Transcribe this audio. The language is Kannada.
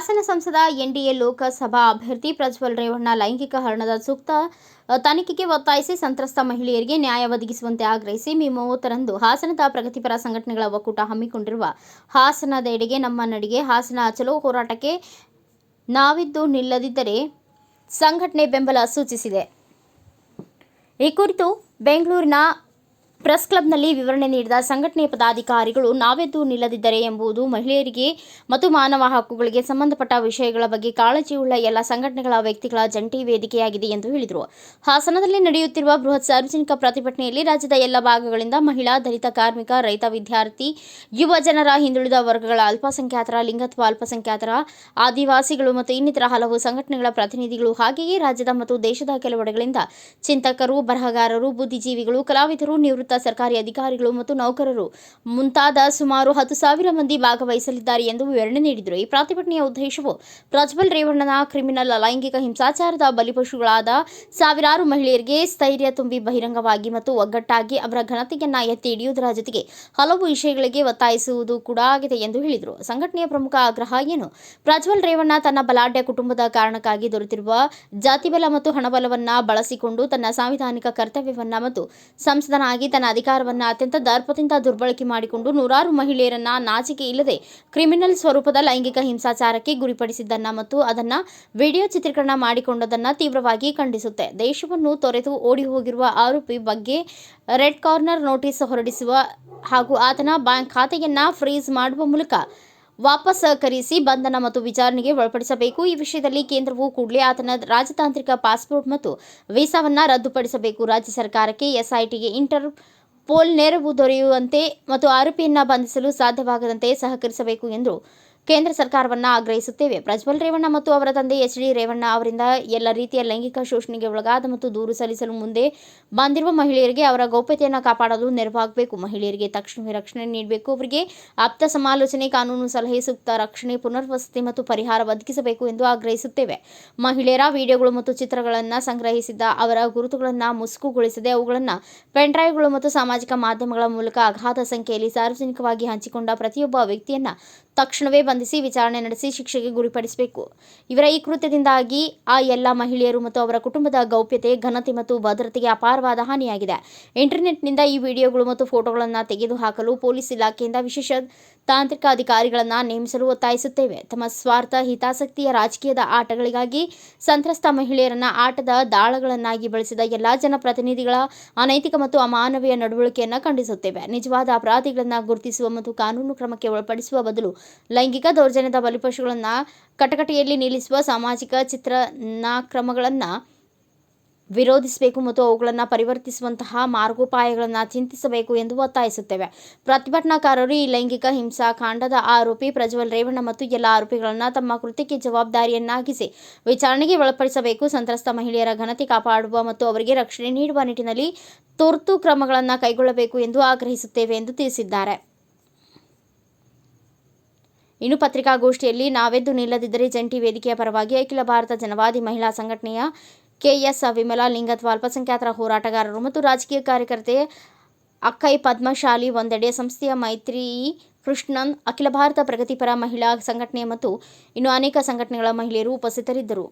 ಸಂಸದ ಎನ್ಡಿಎ ಲೋಕಸಭಾ ಅಭ್ಯರ್ಥಿ ಪ್ರಜ್ವಲ್ ರೇವಣ್ಣ ಲೈಂಗಿಕ ಹರಣದ ಸೂಕ್ತ ತನಿಖೆಗೆ ಒತ್ತಾಯಿಸಿ ಸಂತ್ರಸ್ತ ಮಹಿಳೆಯರಿಗೆ ನ್ಯಾಯ ಒದಗಿಸುವಂತೆ ಆಗ್ರಹಿಸಿ ಮೇ ಮೂವತ್ತರಂದು ಹಾಸನದ ಪ್ರಗತಿಪರ ಸಂಘಟನೆಗಳ ಒಕ್ಕೂಟ ಹಮ್ಮಿಕೊಂಡಿರುವ ಹಾಸನದೆಡೆಗೆ ನಮ್ಮ ನಡಿಗೆ ಹಾಸನ ಚಲೋ ಹೋರಾಟಕ್ಕೆ ನಾವಿದ್ದು ನಿಲ್ಲದಿದ್ದರೆ ಸಂಘಟನೆ ಬೆಂಬಲ ಸೂಚಿಸಿದೆ. ಈ ಕುರಿತು ಬೆಂಗಳೂರಿನ ಪ್ರೆಸ್ ಕ್ಲಬ್ನಲ್ಲಿ ವಿವರಣೆ ನೀಡಿದ ಸಂಘಟನೆ ಪದಾಧಿಕಾರಿಗಳು ನಾವೆದ್ದು ನಿಲ್ಲದಿದ್ದರೆ ಎಂಬುದು ಮಹಿಳೆಯರಿಗೆ ಮತ್ತು ಮಾನವ ಹಕ್ಕುಗಳಿಗೆ ಸಂಬಂಧಪಟ್ಟ ವಿಷಯಗಳ ಬಗ್ಗೆ ಕಾಳಜಿಯುಳ್ಳ ಎಲ್ಲ ಸಂಘಟನೆಗಳ ವ್ಯಕ್ತಿಗಳ ಜಂಟಿ ವೇದಿಕೆಯಾಗಿದೆ ಎಂದು ಹೇಳಿದರು. ಹಾಸನದಲ್ಲಿ ನಡೆಯುತ್ತಿರುವ ಬೃಹತ್ ಸಾರ್ವಜನಿಕ ಪ್ರತಿಭಟನೆಯಲ್ಲಿ ರಾಜ್ಯದ ಎಲ್ಲ ಭಾಗಗಳಿಂದ ಮಹಿಳಾ, ದಲಿತ, ಕಾರ್ಮಿಕ, ರೈತ, ವಿದ್ಯಾರ್ಥಿ, ಯುವ ಜನರ ಹಿಂದುಳಿದ ವರ್ಗಗಳ ಅಲ್ಪಸಂಖ್ಯಾತರ, ಲಿಂಗತ್ವ ಅಲ್ಪಸಂಖ್ಯಾತರ, ಆದಿವಾಸಿಗಳು ಮತ್ತು ಇನ್ನಿತರ ಹಲವು ಸಂಘಟನೆಗಳ ಪ್ರತಿನಿಧಿಗಳು ಹಾಗೆಯೇ ರಾಜ್ಯದ ಮತ್ತು ದೇಶದ ಕೆಲವೆಡೆಗಳಿಂದ ಚಿಂತಕರು, ಬರಹಗಾರರು, ಬುದ್ಧಿಜೀವಿಗಳು, ಕಲಾವಿದರು, ನಿವೃತ್ತ ಸರ್ಕಾರಿ ಅಧಿಕಾರಿಗಳು ಮತ್ತು ನೌಕರರು ಮುಂತಾದ ಸುಮಾರು ಹತ್ತು ಸಾವಿರ ಮಂದಿ ಭಾಗವಹಿಸಲಿದ್ದಾರೆ ಎಂದು ವಿವರಣೆ ನೀಡಿದರು. ಈ ಪ್ರತಿಭಟನೆಯ ಉದ್ದೇಶವು ಪ್ರಜ್ವಲ್ ರೇವಣ್ಣನ ಕ್ರಿಮಿನಲ್ ಲೈಂಗಿಕ ಹಿಂಸಾಚಾರದ ಬಲಿಪಶುಗಳಾದ ಸಾವಿರಾರು ಮಹಿಳೆಯರಿಗೆ ಸ್ಥೈರ್ಯ ತುಂಬಿ ಬಹಿರಂಗವಾಗಿ ಮತ್ತು ಒಗ್ಗಟ್ಟಾಗಿ ಅವರ ಘನತೆಯನ್ನ ಎತ್ತಿ ಹಿಡಿಯುವುದರ ಜೊತೆಗೆ ಹಲವು ವಿಷಯಗಳಿಗೆ ಒತ್ತಾಯಿಸುವುದು ಕೂಡ ಆಗಿದೆ ಎಂದು ಹೇಳಿದರು. ಸಂಘಟನೆಯ ಪ್ರಮುಖ ಆಗ್ರಹ ಏನು? ಪ್ರಜ್ವಲ್ ರೇವಣ್ಣ ತನ್ನ ಬಲಾಢ್ಯ ಕುಟುಂಬದ ಕಾರಣಕ್ಕಾಗಿ ದೊರೆತಿರುವ ಜಾತಿಬಲ ಮತ್ತು ಹಣಬಲವನ್ನ ಬಳಸಿಕೊಂಡು ತನ್ನ ಸಾಂವಿಧಾನಿಕ ಕರ್ತವ್ಯವನ್ನ ಮತ್ತು ಸಂಸದನಾಗಿ ತನ್ನ ಅಧಿಕಾರವನ್ನ ಅತ್ಯಂತ ದರ್ಪದಿಂದ ದುರ್ಬಳಕೆ ಮಾಡಿಕೊಂಡು ನೂರಾರು ಮಹಿಳೆಯರನ್ನ ನಾಚಿಕೆ ಇಲ್ಲದೆ ಕ್ರಿಮಿನಲ್ ಸ್ವರೂಪದ ಲೈಂಗಿಕ ಹಿಂಸಾಚಾರಕ್ಕೆ ಗುರಿಪಡಿಸಿದ್ದನ್ನ ಮತ್ತು ಅದನ್ನ ವಿಡಿಯೋ ಚಿತ್ರೀಕರಣ ಮಾಡಿಕೊಂಡದನ್ನ ತೀವ್ರವಾಗಿ ಖಂಡಿಸುತ್ತೆ. ದೇಶವನ್ನು ತೊರೆದು ಓಡಿ ಹೋಗಿರುವ ಆರೋಪಿ ಬಗ್ಗೆ ರೆಡ್ ಕಾರ್ನರ್ ನೋಟಿಸ್ ಹೊರಡಿಸುವ ಹಾಗೂ ಆತನ ಬ್ಯಾಂಕ್ ಖಾತೆಯನ್ನ ಫ್ರೀಸ್ ಮಾಡುವ ಮೂಲಕ ವಾಪಸ್ ಕರೆಸಿ ಬಂಧನ ಮತ್ತು ವಿಚಾರಣೆಗೆ ಒಳಪಡಿಸಬೇಕು. ಈ ವಿಷಯದಲ್ಲಿ ಕೇಂದ್ರವು ಕೂಡಲೇ ಆತನ ರಾಜತಾಂತ್ರಿಕ ಪಾಸ್ಪೋರ್ಟ್ ಮತ್ತು ವೀಸಾವನ್ನು ರದ್ದುಪಡಿಸಬೇಕು. ರಾಜ್ಯ ಸರ್ಕಾರಕ್ಕೆ ಎಸ್ಐಟಿಗೆ ಇಂಟರ್ ಪೋಲ್ ನೆರವು ದೊರೆಯುವಂತೆ ಮತ್ತು ಆರೋಪಿಯನ್ನು ಬಂಧಿಸಲು ಸಾಧ್ಯವಾಗದಂತೆ ಸಹಕರಿಸಬೇಕು ಎಂದು ಕೇಂದ್ರ ಸರ್ಕಾರವನ್ನು ಆಗ್ರಹಿಸುತ್ತೇವೆ. ಪ್ರಜ್ವಲ್ ರೇವಣ್ಣ ಮತ್ತು ಅವರ ತಂದೆ ಎಚ್ ಡಿ ರೇವಣ್ಣ ಅವರಿಂದ ಎಲ್ಲ ರೀತಿಯ ಲೈಂಗಿಕ ಶೋಷಣೆಗೆ ಒಳಗಾದ ಮತ್ತು ದೂರು ಸಲ್ಲಿಸಲು ಮುಂದೆ ಬಂದಿರುವ ಮಹಿಳೆಯರಿಗೆ ಅವರ ಗೌಪ್ಯತೆಯನ್ನು ಕಾಪಾಡಲು ನೆರವಾಗಬೇಕು. ಮಹಿಳೆಯರಿಗೆ ತಕ್ಷಣವೇ ರಕ್ಷಣೆ ನೀಡಬೇಕು. ಅವರಿಗೆ ಆಪ್ತ ಸಮಾಲೋಚನೆ, ಕಾನೂನು ಸಲಹೆ, ಸೂಕ್ತ ರಕ್ಷಣೆ, ಪುನರ್ವಸತಿ ಮತ್ತು ಪರಿಹಾರ ಒದಗಿಸಬೇಕು ಎಂದು ಆಗ್ರಹಿಸುತ್ತೇವೆ. ಮಹಿಳೆಯರ ವಿಡಿಯೋಗಳು ಮತ್ತು ಚಿತ್ರಗಳನ್ನು ಸಂಗ್ರಹಿಸಿದ್ದ ಅವರ ಗುರುತುಗಳನ್ನು ಮುಸುಕುಗೊಳಿಸದೆ ಅವುಗಳನ್ನು ಪೆನ್ಡ್ರೈವ್ಗಳು ಮತ್ತು ಸಾಮಾಜಿಕ ಮಾಧ್ಯಮಗಳ ಮೂಲಕ ಅಗಾಧ ಸಂಖ್ಯೆಯಲ್ಲಿ ಸಾರ್ವಜನಿಕವಾಗಿ ಹಂಚಿಕೊಂಡ ಪ್ರತಿಯೊಬ್ಬ ವ್ಯಕ್ತಿಯನ್ನ ತಕ್ಷಣವೇ ಬಂಧಿಸಿ ವಿಚಾರಣೆ ನಡೆಸಿ ಶಿಕ್ಷೆಗೆ ಗುರಿಪಡಿಸಬೇಕು. ಇವರ ಈ ಕೃತ್ಯದಿಂದಾಗಿ ಆ ಎಲ್ಲ ಮಹಿಳೆಯರು ಮತ್ತು ಅವರ ಕುಟುಂಬದ ಗೌಪ್ಯತೆ, ಘನತೆ ಮತ್ತು ಭದ್ರತೆಗೆ ಅಪಾರವಾದ ಹಾನಿಯಾಗಿದೆ. ಇಂಟರ್ನೆಟ್ನಿಂದ ಈ ವಿಡಿಯೋಗಳು ಮತ್ತು ಫೋಟೋಗಳನ್ನು ತೆಗೆದುಹಾಕಲು ಪೊಲೀಸ್ ಇಲಾಖೆಯಿಂದ ವಿಶೇಷ ತಾಂತ್ರಿಕ ಅಧಿಕಾರಿಗಳನ್ನು ನೇಮಿಸಲು ಒತ್ತಾಯಿಸುತ್ತೇವೆ. ತಮ್ಮ ಸ್ವಾರ್ಥ, ಹಿತಾಸಕ್ತಿಯ ರಾಜಕೀಯದ ಆಟಗಳಿಗಾಗಿ ಸಂತ್ರಸ್ತ ಮಹಿಳೆಯರನ್ನು ಆಟದ ದಾಳಗಳನ್ನಾಗಿ ಬಳಸಿದ ಎಲ್ಲಾ ಜನಪ್ರತಿನಿಧಿಗಳ ಅನೈತಿಕ ಮತ್ತು ಅಮಾನವೀಯ ನಡವಳಿಕೆಯನ್ನು ಖಂಡಿಸುತ್ತೇವೆ. ನಿಜವಾದ ಅಪರಾಧಿಗಳನ್ನು ಗುರುತಿಸುವ ಮತ್ತು ಕಾನೂನು ಕ್ರಮಕ್ಕೆ ಒಳಪಡಿಸುವ ಬದಲು ಲೈಂಗಿಕ ದೌರ್ಜನ್ಯದ ಬಲಿಪಶುಗಳನ್ನು ಕಟಕಟೆಯಲ್ಲಿ ನಿಲ್ಲಿಸುವ ಸಾಮಾಜಿಕ ಚಿತ್ರಣಕ್ರಮಗಳನ್ನು ವಿರೋಧಿಸಬೇಕು ಮತ್ತು ಅವುಗಳನ್ನು ಪರಿವರ್ತಿಸುವಂತಹ ಮಾರ್ಗೋಪಾಯಗಳನ್ನು ಚಿಂತಿಸಬೇಕು ಎಂದು ಒತ್ತಾಯಿಸುತ್ತೇವೆ. ಪ್ರತಿಭಟನಾಕಾರರು ಈ ಲೈಂಗಿಕ ಹಿಂಸಾಕಾಂಡದ ಆರೋಪಿ ಪ್ರಜ್ವಲ್ ರೇವಣ್ಣ ಮತ್ತು ಎಲ್ಲ ಆರೋಪಿಗಳನ್ನು ತಮ್ಮ ಕೃತ್ಯಕ್ಕೆ ಜವಾಬ್ದಾರಿಯನ್ನಾಗಿಸಿ ವಿಚಾರಣೆಗೆ ಒಳಪಡಿಸಬೇಕು. ಸಂತ್ರಸ್ತ ಮಹಿಳೆಯರ ಘನತೆ ಕಾಪಾಡುವ ಮತ್ತು ಅವರಿಗೆ ರಕ್ಷಣೆ ನೀಡುವ ನಿಟ್ಟಿನಲ್ಲಿ ತುರ್ತು ಕ್ರಮಗಳನ್ನು ಕೈಗೊಳ್ಳಬೇಕು ಎಂದು ಆಗ್ರಹಿಸುತ್ತೇವೆ ಎಂದು ತಿಳಿಸಿದ್ದಾರೆ. ಇನ್ನು ಪತ್ರಿಕಾಗೋಷ್ಠಿಯಲ್ಲಿ ನಾವೆದ್ದು ನಿಲ್ಲದಿದ್ದರೆ ಜಂಟಿ ವೇದಿಕೆಯ ಪರವಾಗಿ ಅಖಿಲ ಭಾರತ ಜನವಾದಿ ಮಹಿಳಾ ಸಂಘಟನೆಯ ಕೆಎಸ್ ವಿಮಲಾ ಲಿಂಗತ್ವ ಅಲ್ಪಸಂಖ್ಯಾತರ ಹೋರಾಟಗಾರರು ಮತ್ತು ರಾಜಕೀಯ ಕಾರ್ಯಕರ್ತೆ ಅಕ್ಕೈ ಪದ್ಮಶಾಲಿ ಒಂದೆಡೆ ಸಂಸ್ಥೆಯ ಮೈತ್ರಿ ಕೃಷ್ಣನ್ ಅಖಿಲ ಭಾರತ ಪ್ರಗತಿಪರ ಮಹಿಳಾ ಸಂಘಟನೆ ಮತ್ತು ಇನ್ನು ಅನೇಕ ಸಂಘಟನೆಗಳ ಮಹಿಳೆಯರು ಉಪಸ್ಥಿತರಿದ್ದರು.